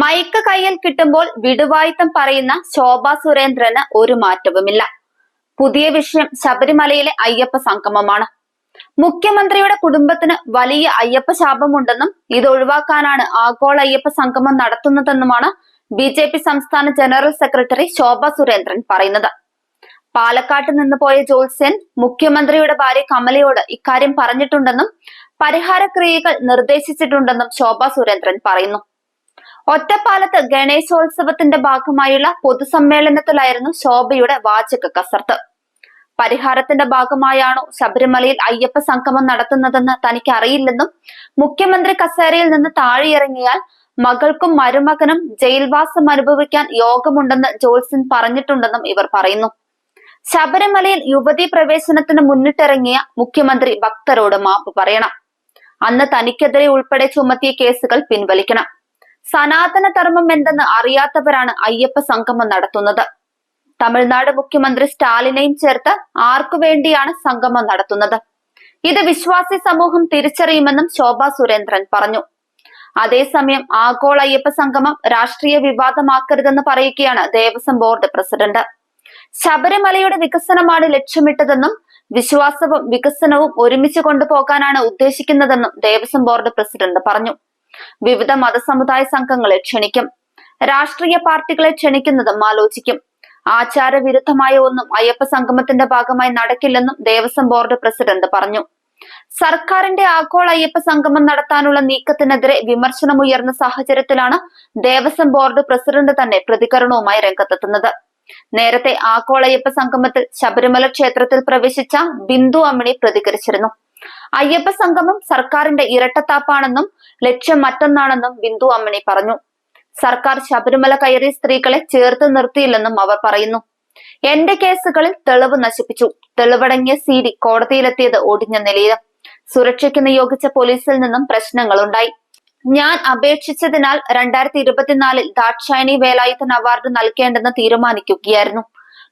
Mic കയ്യിൽ കിട്ടുമ്പോൾ വിടുവായിത്തം പറയുന്ന ശോഭ സുരേന്ദ്രന് ഒരു മാറ്റവുമില്ല. പുതിയ വിഷയം ശബരിമലയിലെ അയ്യപ്പ സംഗമമാണ്. മുഖ്യമന്ത്രിയുടെ കുടുംബത്തിന് വലിയ അയ്യപ്പ ശാപമുണ്ടെന്നും ഇത് ഒഴിവാക്കാനാണ് ആഗോള അയ്യപ്പ സംഗമം നടത്തുന്നതെന്നുമാണ് ബി ജെ പി സംസ്ഥാന ജനറൽ സെക്രട്ടറി ശോഭ സുരേന്ദ്രൻ പറയുന്നത്. പാലക്കാട്ട് നിന്ന് പോയ ജോത്സ്യൻ മുഖ്യമന്ത്രിയുടെ ഭാര്യ കമലയോട് ഇക്കാര്യം പറഞ്ഞിട്ടുണ്ടെന്നും പരിഹാരക്രിയകൾ നിർദ്ദേശിച്ചിട്ടുണ്ടെന്നും ശോഭ സുരേന്ദ്രൻ പറയുന്നു. ഒറ്റപ്പാലത്ത് ഗണേശോത്സവത്തിന്റെ ഭാഗമായുള്ള പൊതുസമ്മേളനത്തിലായിരുന്നു ശോഭയുടെ വാചക കസർത്ത്. പരിഹാരത്തിന്റെ ഭാഗമായാണോ ശബരിമലയിൽ അയ്യപ്പ സംഗമം നടത്തുന്നതെന്ന് തനിക്ക് അറിയില്ലെന്നും മുഖ്യമന്ത്രി കസേരയിൽ നിന്ന് താഴെയിറങ്ങിയാൽ മകൾക്കും മരുമകനും ജയിൽവാസം അനുഭവിക്കാൻ യോഗമുണ്ടെന്ന് ജോത്സൻ പറഞ്ഞിട്ടുണ്ടെന്നും ഇവർ പറയുന്നു. ശബരിമലയിൽ യുവതി പ്രവേശനത്തിന് മുന്നിട്ടിറങ്ങിയ മുഖ്യമന്ത്രി ഭക്തരോട് മാപ്പ് പറയണം. അന്ന് തനിക്കെതിരെ ഉൾപ്പെടെ ചുമത്തിയ കേസുകൾ പിൻവലിക്കണം. സനാതന ധർമ്മം എന്തെന്ന് അറിയാത്തവരാണ് അയ്യപ്പ സംഗമം നടത്തുന്നത്. തമിഴ്നാട് മുഖ്യമന്ത്രി സ്റ്റാലിനെയും ചേർത്ത് ആർക്കു വേണ്ടിയാണ് സംഗമം നടത്തുന്നത്. ഇത് വിശ്വാസി സമൂഹം തിരിച്ചറിയുമെന്നും ശോഭാ സുരേന്ദ്രൻ പറഞ്ഞു. അതേസമയം ആഗോള അയ്യപ്പ സംഗമം രാഷ്ട്രീയ വിവാദമാക്കരുതെന്ന് പറയുകയാണ് ദേവസ്വം ബോർഡ് പ്രസിഡന്റ്. ശബരിമലയുടെ വികസനമാണ് ലക്ഷ്യമിട്ടതെന്നും വിശ്വാസവും വികസനവും ഒരുമിച്ച് കൊണ്ടുപോകാനാണ് ഉദ്ദേശിക്കുന്നതെന്നും ദേവസ്വം ബോർഡ് പ്രസിഡന്റ് പറഞ്ഞു. വിവിധ മതസമുദായ സംഘങ്ങളെ ക്ഷണിക്കും. രാഷ്ട്രീയ പാർട്ടികളെ ക്ഷണിക്കുന്നതും ആലോചിക്കും. ആചാരവിരുദ്ധമായ ഒന്നും അയ്യപ്പ സംഗമത്തിന്റെ ഭാഗമായി നടക്കില്ലെന്നും ദേവസ്വം ബോർഡ് പ്രസിഡന്റ് പറഞ്ഞു. സർക്കാരിന്റെ ആഗോള അയ്യപ്പ സംഗമം നടത്താനുള്ള നീക്കത്തിനെതിരെ വിമർശനമുയർന്ന സാഹചര്യത്തിലാണ് ദേവസ്വം ബോർഡ് പ്രസിഡന്റ് തന്നെ പ്രതികരണവുമായി രംഗത്തെത്തുന്നത്. നേരത്തെ ആഗോള അയ്യപ്പ സംഗമത്തിൽ ശബരിമല ക്ഷേത്രത്തിൽ പ്രവേശിച്ച ബിന്ദു അമ്മിണി പ്രതികരിച്ചിരുന്നു. അയ്യപ്പ സംഗമം സർക്കാരിന്റെ ഇരട്ടത്താപ്പാണെന്നും ലക്ഷ്യം മറ്റൊന്നാണെന്നും ബിന്ദു അമ്മണി പറഞ്ഞു. സർക്കാർ ശബരിമല കയറി സ്ത്രീകളെ ചേർത്ത് നിർത്തിയില്ലെന്നും അവർ പറയുന്നു. എന്റെ കേസുകളിൽ തെളിവ് നശിപ്പിച്ചു. തെളിവടങ്ങിയ സി ഡി കോടതിയിലെത്തിയത് ഒടിഞ്ഞ നിലയിൽ സുരക്ഷയ്ക്ക് നിയോഗിച്ച പോലീസിൽ നിന്നും പ്രശ്നങ്ങളുണ്ടായി. ഞാൻ അപേക്ഷിച്ചതിനാൽ രണ്ടായിരത്തി ഇരുപത്തിനാലിൽ ദാക്ഷായണി വേലായുധൻ അവാർഡ് നൽകേണ്ടെന്ന് തീരുമാനിക്കുകയായിരുന്നു.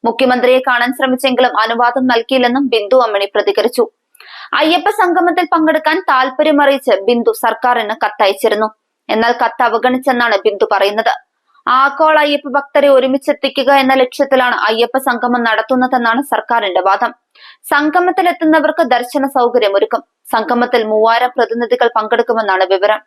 മുഖ്യമന്ത്രിയെ കാണാൻ ശ്രമിച്ചെങ്കിലും അനുവാദം നൽകിയില്ലെന്നും ബിന്ദു അമ്മണി പ്രതികരിച്ചു. അയ്യപ്പ സംഗമത്തിൽ പങ്കെടുക്കാൻ താല്പര്യമറിയിച്ച് ബിന്ദു സർക്കാരിന് കത്തയച്ചിരുന്നു. എന്നാൽ കത്ത് അവഗണിച്ചെന്നാണ് ബിന്ദു പറയുന്നത്. ആഗോള അയ്യപ്പ ഭക്തരെ ഒരുമിച്ചെത്തിക്കുക എന്ന ലക്ഷ്യത്തിലാണ് അയ്യപ്പ സംഗമം നടത്തുന്നതെന്നാണ് സർക്കാരിന്റെ വാദം. സംഗമത്തിലെത്തുന്നവർക്ക് ദർശന സൗകര്യം ഒരുക്കും സംഗമത്തിൽ മൂവായിരം പ്രതിനിധികൾ പങ്കെടുക്കുമെന്നാണ് വിവരം.